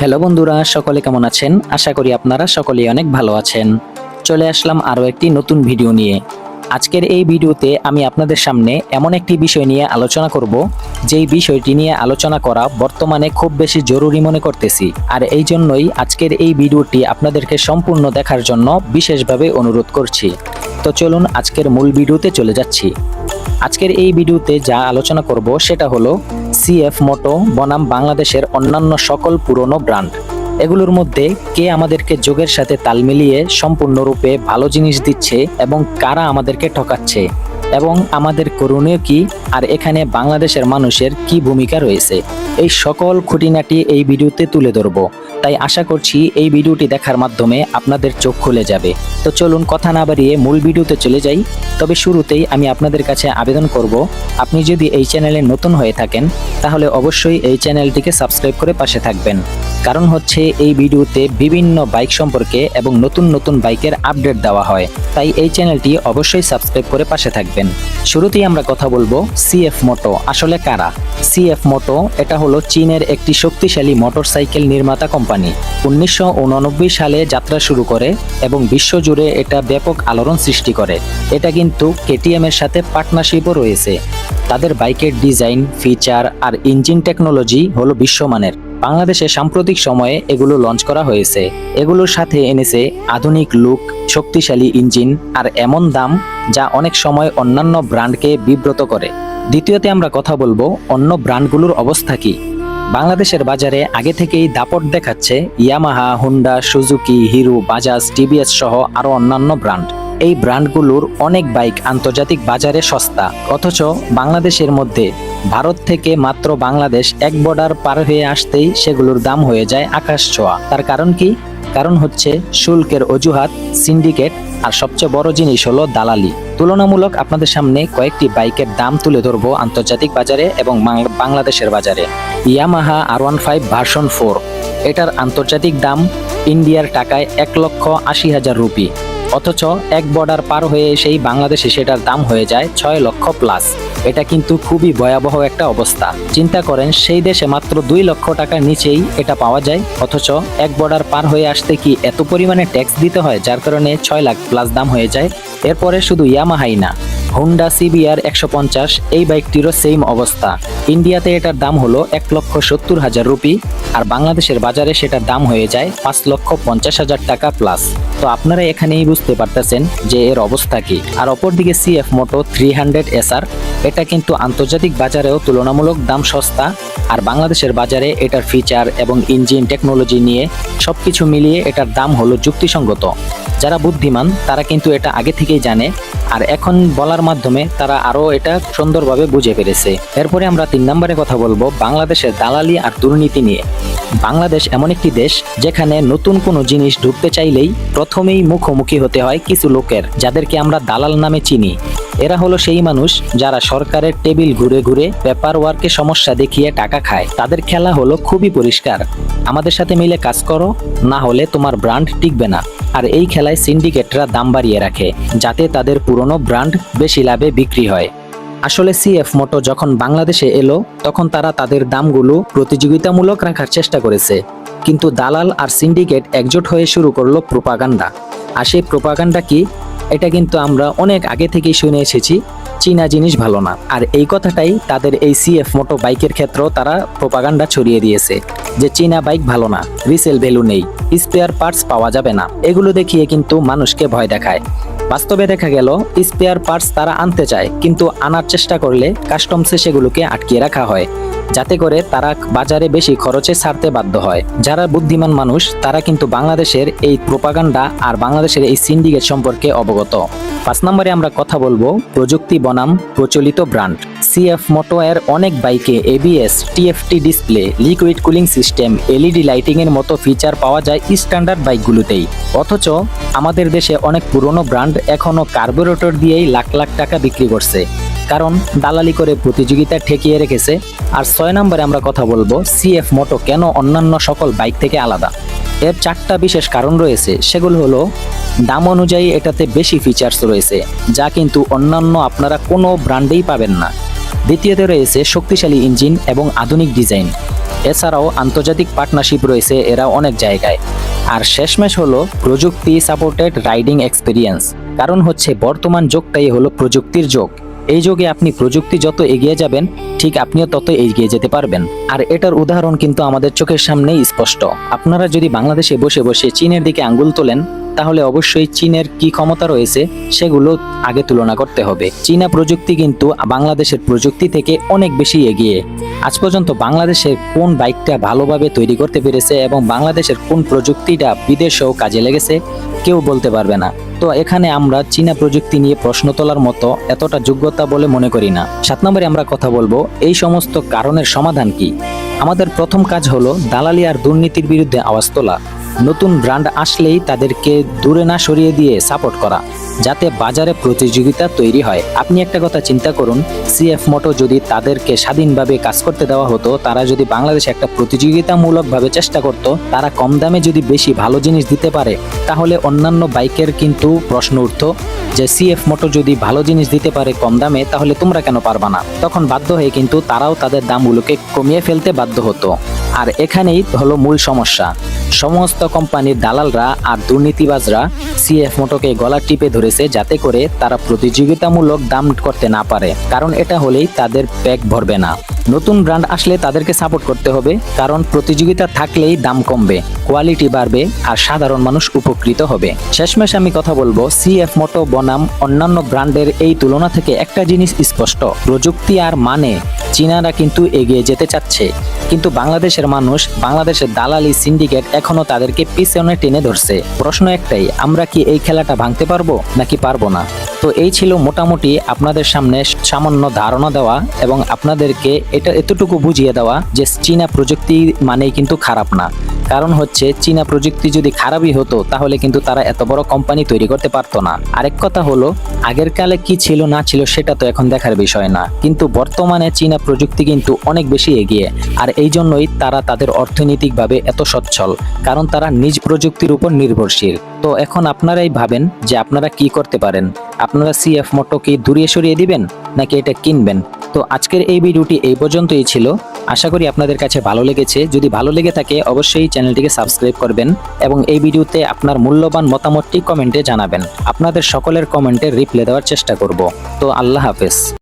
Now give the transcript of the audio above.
Hello বন্ধুরা, সকলে কেমন আছেন? আশা করি আপনারা সকলেই অনেক ভালো আছেন। চলে আসলাম আরও একটি নতুন ভিডিও নিয়ে। আজকের এই ভিডিওতে আমি আপনাদের সামনে এমন একটি বিষয় নিয়ে আলোচনা করব, যেই বিষয়টি নিয়ে আলোচনা করা বর্তমানে খুব বেশি জরুরি মনে করতেছি। আর এই জন্যই আজকের এই ভিডিওটি আপনাদেরকে সম্পূর্ণ দেখার জন্য বিশেষভাবে অনুরোধ করছি। তো চলুন আজকের মূল ভিডিওতে চলে যাচ্ছি। আজকের এই ভিডিওতে যা আলোচনা করব সেটা হলো সিএফ মোটো বনাম বাংলাদেশের অন্যান্য সকল পুরনো ব্র্যান্ড এগুলোর মধ্যে কে আমাদেরকে যোগের সাথে তাল মিলিয়ে সম্পূর্ণরূপে ভালো জিনিস দিচ্ছে এবং কারা আমাদেরকে ঠকাচ্ছে? এবং আমাদের করণীয় কি? আর এখানে বাংলাদেশের মানুষের কি ভূমিকা রয়েছে? এই সকল খুঁটিনাটি এই ভিডিওতে তুলে ধরবো। তাই আশা করছি এই ভিডিওটি দেখার মাধ্যমে আপনাদের চোখ খুলে যাবে। তো চলুন কথা না বাড়িয়ে মূল ভিডিওতে চলে যাই। তবে শুরুতেই আমি আপনাদের কাছে আবেদন করব, আপনি যদি এই চ্যানেলে নতুন হয়ে থাকেন, তাহলে অবশ্যই এই চ্যানেলটিকে সাবস্ক্রাইব করে পাশে থাকবেন। কারণ হচ্ছে এই ভিডিওতে বিভিন্ন বাইক সম্পর্কে এবং নতুন নতুন বাইকের আপডেট দেওয়া হয়। তাই এই চ্যানেলটি অবশ্যই সাবস্ক্রাইব করে পাশে থাকবেন। শুরুতেই আমরা কথা বলব সিএফ মোটো আসলে কারা? সিএফ মোটো এটা হলো চীনের একটি শক্তিশালী মোটরসাইকেল নির্মাতা কোম্পানি। উনিশশো উননব্বই সালে যাত্রা শুরু করে এবং বিশ্বজুড়ে এটা ব্যাপক আলোড়ন সৃষ্টি করে। এটা কিন্তু কেটিএম এর সাথে পার্টনারশিপও রয়েছে। তাদের বাইকের ডিজাইন, ফিচার আর ইঞ্জিন টেকনোলজি হলো বিশ্বমানের। বাংলাদেশে সাম্প্রতিক সময়ে এগুলো লঞ্চ করা হয়েছে। এগুলোর সাথে এনেছে আধুনিক লুক শক্তিশালী ইঞ্জিন আর এমন দাম যা অনেক সময় অন্যান্য ব্র্যান্ডকে বিব্রত করে। দ্বিতীয়তে আমরা কথা বলব অন্য ব্র্যান্ডগুলোর অবস্থা কি। বাংলাদেশের বাজারে আগে থেকেই দাপট দেখাচ্ছে Yamaha, Honda, Suzuki, Hero, Bajaj, TVS সহ আরও অন্যান্য ব্র্যান্ড। এই ব্র্যান্ডগুলোর অনেক বাইক আন্তর্জাতিক বাজারে সস্তা। অথচ বাংলাদেশের মধ্যে ভারত থেকে মাত্র বাংলাদেশ এক বর্ডার পার হয়ে আসতেই সেগুলোর দাম হয়ে যায় আকাশ ছোঁয়া। তার কারণ কি? কারণ হচ্ছে শুল্কের অজুহাত সিন্ডিকেট আর সবচেয়ে বড় জিনিস হলো দালালি। তুলনামূলক আপনাদের সামনে কয়েকটি বাইকের দাম তুলে ধরবো আন্তর্জাতিক বাজারে এবং বাংলাদেশের বাজারে। Yamaha R one five version four এটার আন্তর্জাতিক দাম ইন্ডিয়ার টাকায় এক লক্ষ আশি হাজার রুপি। অথচ এক বর্ডার পার হয়ে সেই বাংলাদেশে সেটার দাম হয়ে যায় ছয় লক্ষ প্লাস এটা কিন্তু খুবই ভয়াবহ একটা অবস্থা। চিন্তা করেন, সেই দেশে মাত্র দুই লক্ষ টাকার নিচেই এটা পাওয়া যায়। অথচ এক বর্ডার পার হয়ে আসতে কি এত পরিমাণে ট্যাক্স দিতে হয়, যার কারণে ছয় লাখ প্লাস দাম হয়ে যায়। এরপরে শুধু ইয়ামাহাই না, হুন্ডা সিবিআর একশো পঞ্চাশ, এই বাইকটিরও সেম অবস্থা। ইন্ডিয়াতে এটার দাম হলো এক লক্ষ সত্তর হাজার রুপি, আর বাংলাদেশের বাজারে সেটার দাম হয়ে যায় পাঁচ লক্ষ পঞ্চাশ হাজার টাকা প্লাস তো আপনারা এখানেই বুঝতে পারতেছেন যে এর অবস্থা কি। আর অপরদিকে CF Moto three hundred SR এটা কিন্তু আন্তর্জাতিক বাজারেও তুলনামূলক দাম সস্তা, আর বাংলাদেশের বাজারে এটার ফিচার এবং ইঞ্জিন টেকনোলজি নিয়ে সবকিছু মিলিয়ে এটার দাম হলো যুক্তিসঙ্গত। যারা বুদ্ধিমান, তারা কিন্তু এটা আগে থেকেই জানে। আর এখন বলার মাধ্যমে তারা আরও এটা সুন্দরভাবে বুঝে পেরেছে এরপরে আমরা তিন নম্বরে কথা বলব বাংলাদেশের দালালি আর দুর্নীতি নিয়ে। বাংলাদেশ এমন একটি দেশ যেখানে নতুন কোনো জিনিস ঢুকতে চাইলেই প্রথমেই মুখোমুখি হতে হয় কিছু লোকের, যাদেরকে আমরা দালাল নামে চিনি। এরা হলো সেই মানুষ যারা সরকারের টেবিল ঘুরে ঘুরে পেপার ওয়ার্কে সমস্যা দেখিয়ে টাকা খায়। তাদের খেলা হলো খুবই পরিষ্কার। আমাদের সাথে মিলে কাজ করো, না হলে তোমার ব্র্যান্ড টিকবে না। আর এই খেলায় সিন্ডিকেটরা দাম বাড়িয়ে রাখে, যাতে তাদের পুরনো ব্র্যান্ড বেশি লাভে বিক্রি হয়। আসলে সিএফ মোটো যখন বাংলাদেশে এলো, তখন তারা তাদের দামগুলো প্রতিযোগিতামূলক রাখার চেষ্টা করেছে। কিন্তু দালাল আর সিন্ডিকেট একজোট হয়ে শুরু করল প্রোপাগান্ডা। আর সেই প্রোপাগান্ডা কি? এটা কিন্তু আমরা অনেক আগে থেকেই শুনে এসেছি, চীনা জিনিস ভালো না। আর এই কথাটাই তাদের এই সিএফ মোটো বাইকের ক্ষেত্রেও তারা প্রোপাগান্ডা ছড়িয়ে দিয়েছে, যে চীনা বাইক ভালো না রিসেল ভ্যালু নেই স্পেয়ার পার্টস পাওয়া যাবে না। এগুলো দেখিয়ে কিন্তু মানুষকে ভয় দেখায়। বাস্তবে দেখা গেল স্পেয়ার পার্টস তারা আনতে চায়, কিন্তু আনার চেষ্টা করলে কাস্টমসে সেগুলোকে আটকিয়ে রাখা হয়। যাতে করে তারা বাজারে বেশি খরচে ছাড়তে বাধ্য হয়। যারা বুদ্ধিমান মানুষ, তারা কিন্তু বাংলাদেশের এই প্রোপাগান্ডা আর বাংলাদেশের এই সিন্ডিকেট সম্পর্কে অবগত। পাঁচ নম্বরে আমরা কথা বলব, প্রযুক্তি বনাম, প্রচলিত ব্র্যান্ড। সিএফ মোটো এর অনেক বাইকে ABS TFT display, liquid cooling system LED lighting এর মতো ফিচার পাওয়া যায় স্ট্যান্ডার্ড বাইকগুলোতেই। অথচ আমাদের দেশে অনেক পুরনো ব্র্যান্ড এখনও কার্বোরেটর দিয়েই লাখ লাখ টাকা বিক্রি করছে। কারণ দালালি করে প্রতিযোগিতা ঠেকিয়ে রেখেছে। আর ছয় নম্বরে আমরা কথা বলব সিএফ মোটো কেন অন্যান্য সকল বাইক থেকে আলাদা? এর চারটা বিশেষ কারণ রয়েছে, সেগুলো হলো, দাম অনুযায়ী এটাতে বেশি ফিচার্স রয়েছে, যা কিন্তু অন্যান্য আপনারা কোনো ব্র্যান্ডেই পাবেন না। দ্বিতীয়তে রয়েছে শক্তিশালী ইঞ্জিন এবং আধুনিক ডিজাইন। এছাড়াও আন্তর্জাতিক পার্টনারশিপ রয়েছে এরা অনেক জায়গায়। আর শেষমেশ হলো প্রযুক্তি সাপোর্টেড রাইডিং এক্সপিরিয়েন্স কারণ হচ্ছে বর্তমান যুগটাই হলো প্রযুক্তির যুগ। এই যুগে আপনি প্রযুক্তি যত এগিয়ে যাবেন, ঠিক আপনিও তত এগিয়ে যেতে পারবেন। আর এটার উদাহরণ কিন্তু আমাদের চোখের সামনেই স্পষ্ট। আপনারা যদি বাংলাদেশে বসে বসে চীনের দিকে আঙ্গুল তোলেন তাহলে অবশ্যই চীনের কি ক্ষমতা রয়েছে সেগুলো আগে তুলনা করতে হবে। চীনা প্রযুক্তি কিন্তু বাংলাদেশের প্রযুক্তি থেকে অনেক বেশি এগিয়ে। আজ পর্যন্ত বাংলাদেশের কোন বাইকটা ভালোভাবে তৈরি করতে পেরেছে এবং বাংলাদেশের কোন প্রযুক্তিটা বিদেশেও কাজে লেগেছে, কেউ বলতে পারবে না। তো এখানে আমরা চীনা প্রযুক্তি নিয়ে প্রশ্ন তোলার মতো এতটা যোগ্যতা বলে মনে করি না। সাত নম্বরে আমরা কথা বলব, এই সমস্ত কারণের সমাধান কি? আমাদের প্রথম কাজ হলো দালালি আর দুর্নীতির বিরুদ্ধে আওয়াজ তোলা। নতুন ব্র্যান্ড আসলেই তাদেরকে দূরে না সরিয়ে দিয়ে সাপোর্ট করা, যাতে বাজারে প্রতিযোগিতা তৈরি হয়। আপনি একটা কথা চিন্তা করুন সিএফ মোটো যদি তাদেরকে স্বাধীনভাবে কাজ করতে দেওয়া হতো, তারা যদি বাংলাদেশে একটা প্রতিযোগিতামূলকভাবে চেষ্টা করত, তারা কম দামে যদি বেশি ভালো জিনিস দিতে পারে, তাহলে অন্যান্য বাইকের কিন্তু প্রশ্ন উঠত যে সিএফ মোটো যদি ভালো জিনিস দিতে পারে কম দামে, তাহলে তোমরা কেন পারবা না? তখন বাধ্য হয়ে কিন্তু তারাও তাদের দামগুলোকে কমিয়ে ফেলতে বাধ্য হতো। আর এখানেই হলো মূল সমস্যা। সমস্ত কোম্পানির দালালরা আর দুর্নীতিবাজরা সিএফ মোটোকে গলা টিপে ধরেছে যাতে করে তারা প্রতিযোগিতামূলক দাম করতে না পারে। কারণ এটা হলেই তাদের প্যাক ভরবে না। নতুন ব্র্যান্ড আসলে তাদেরকে সাপোর্ট করতে হবে, কারণ প্রতিযোগিতা থাকলেই দাম কমবে, কোয়ালিটি বাড়বে আর সাধারণ মানুষ উপকৃত হবে। শেষমেশ আমি কথা বলব সিএফ মোটো বনাম অন্যান্য ব্র্যান্ডের এই তুলনা থেকে একটা জিনিস স্পষ্ট। প্রযুক্তি আর মানে চীনারা কিন্তু এগিয়ে যেতে চাচ্ছে। কিন্তু বাংলাদেশের মানুষ, বাংলাদেশের দালালি সিন্ডিকেট এখনও তাদেরকে পিছনে টেনে ধরছে। প্রশ্ন একটাই, আমরা কি এই খেলাটা ভাঙতে পারব নাকি পারব না? তো এই ছিল মোটামুটি আপনাদের সামনে সামান্য ধারণা দেওয়া এবং আপনাদেরকে এটা এতটুকু বুঝিয়ে দেওয়া যে চীনা প্রযুক্তি মানেই কিন্তু খারাপ না। কারণ হচ্ছে, চীনা প্রযুক্তি যদি খারাপই হতো, তাহলে কিন্তু তারা এত বড় কোম্পানি তৈরি করতে পারতো না। আরেক কথা হলো, আগের কালে কি ছিল না ছিল সেটা তো এখন দেখার বিষয় না। কিন্তু বর্তমানে চীনা প্রযুক্তি কিন্তু অনেক বেশি এগিয়ে, আর এই জন্যই তারা তাদের অর্থনৈতিকভাবে এত সচ্ছল, কারণ তারা নিজ প্রযুক্তির উপর নির্ভরশীল। তো এখন আপনারাই ভাবেন যে আপনারা কি করতে পারেন? আপনারা সিএফ মোটো কি দূরিয়ে সরিয়ে দিবেন, নাকি এটা কিনবেন? তো আজকের এই ভিডিওটি এই পর্যন্তই ছিল। আশা করি আপনাদের কাছে ভালো লেগেছে। যদি ভালো লেগে থাকে, অবশ্যই চ্যানেলটিকে সাবস্ক্রাইব করবেন এবং এই ভিডিওতে আপনার মূল্যবান মতামতটি কমেন্টে জানাবেন। আপনাদের সকলের কমেন্টে রিপ্লাই দেওয়ার চেষ্টা করব। তো আল্লাহ হাফেজ।